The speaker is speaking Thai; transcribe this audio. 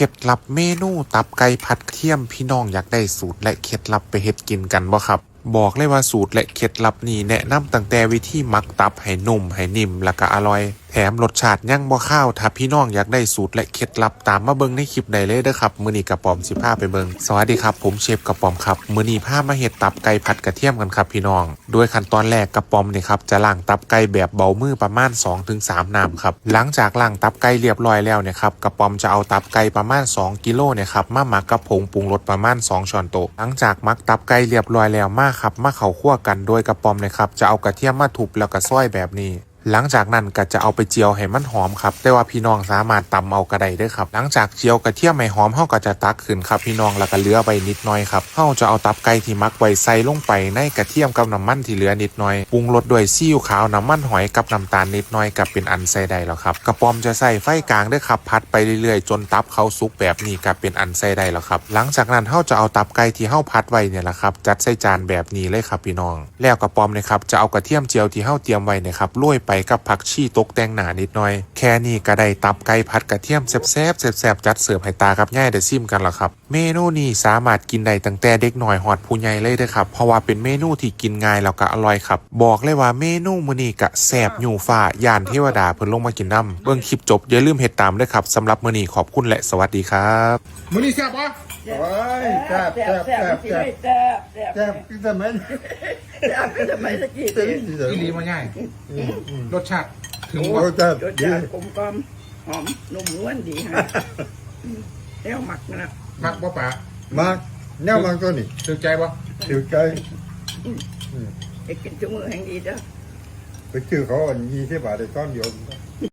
เคล็ดลับเมนูตับไก่ผัดเทียมพี่น้องอยากได้สูตรและเคล็ดลับไปเฮ็ดกินกันบ่ครับบอกเลยว่าสูตรและเคล็ดลับนี้แนะนำตั้งแต่วิธีหมักตับให้นุ่มให้นิ่มแล้วก็อร่อยแถมรสชาติยังบ่ข้าวถ้าพี่น้องอยากได้สูตรและเคล็ดลับตามมาเบิ่งในคลิปใดเลยเด้อครับ มื้อนี้กระป๋อมสิพาไปเบิ่งสวัสดีครับ ผมเชฟกระป๋อมครับ มื้อนี้พามาเฮ็ดตับไก่ผัดกระเทียมกันครับพี่น้อง โดยขั้นตอนแรกกระป๋อมนี่ครับจะล้างตับไก่แบบเบามือประมาณ 2-3 น้ำครับ หลังจากล้างตับไก่เรียบร้อยแล้วเนี่ยครับกระป๋อมจะเอาตับไก่ประมาณ 2กิโลเนี่ยครับมาหมักกับผงปรุงรสประมาณ 2 ช้อนโต๊ะหลังจากหมักตับไก่เรียบร้อยแล้วมาครับมาเข้าคั่วกันโดยกระป๋อมเนี่ยครับจะเอากระเทียมมาทุบแล้วก็ซอยแบบนี้ หลังจากนั้นก็จะเอาไปเจียวให้มันหอมครับ แต่ว่าพี่น้องสามารถตำเอากระไดได้ครับ หลังจากเจียวกระเทียมให้หอมเฮาก็จะตักขึ้นครับพี่น้องแล้วก็เหลือไปนิดหน่อยครับเฮาจะเอาตับไก่ที่มักไว้ใส่ลงไปในกระเทียมกับน้ำมันที่เหลือนิดหน่อยปรุงรสด้วยซีอิ๊วขาวน้ำมันหอยกับน้ำตาลนิดหน่อยกับเป็นอันใส่ได้แล้วครับกระป๋อมจะใส่ไฟกลางด้วยครับพัดไปเรื่อยๆ จนตับเขาสุกแบบนี้กับเป็นอันใส่ได้แล้วครับ หลังจากนั้นเฮาจะเอาตับไก่ที่เฮาพัดไว้เนี่ยแหละครับจัดใส่จานแบบนี้เลยครับพี่น้อง แล้วกระป๋อมเนี่ยครับจะเอากระเทียมเจียวที่เฮาเตรียมไว้เนี่ยครับโรยไปกับผักชีตกแต่งหนานิดหน่อย แค่นี้ก็ได้ตับไก่ผัดกระเทียมแซ่บๆแซ่บๆจัดเสิร์ฟให้ตากับย่ายได้ซิมกันแล้วครับ เมนูนี้สามารถกินได้ตั้งแต่เด็กหน่อยหอดผู้ใหญ่เลยเด้อครับ เพราะว่าเป็นเมนูที่กินง่ายแล้วก็อร่อยครับ บอกเลยว่าเมนูมื้อนี้กะแซ่บอยู่ฟ้าย่านเทวดาเพิ่นลงมากินน้ำเบิ่งคลิปจบอย่าลืมเฮ็ดตามด้อครับสำหรับมื้อนี้ขอบคุณและสวัสดีครับมื้อนี้แซ่บปะโอ้ยแซ่บแซ่บแซ่บแซ่บแซ่บแซ่บแซ่บ ที่สมัยแซ่บก็ทำไมตะกี้เต็มดิที่สุดอีหลีมาง่าย รสชาติถึงโอ้ว่าแซ่บรสดีชาติกลมกล่อมหอมนุ่มนวลดีฮะแล้วหมักนะมักบ่ปะมาแนวมันก็นี่ถึงใจปะถือใจไอ้กินจมือแห่งดีจ้ะไปชื่อเขาอันยี่สิบบาทได้ก้อนเดียว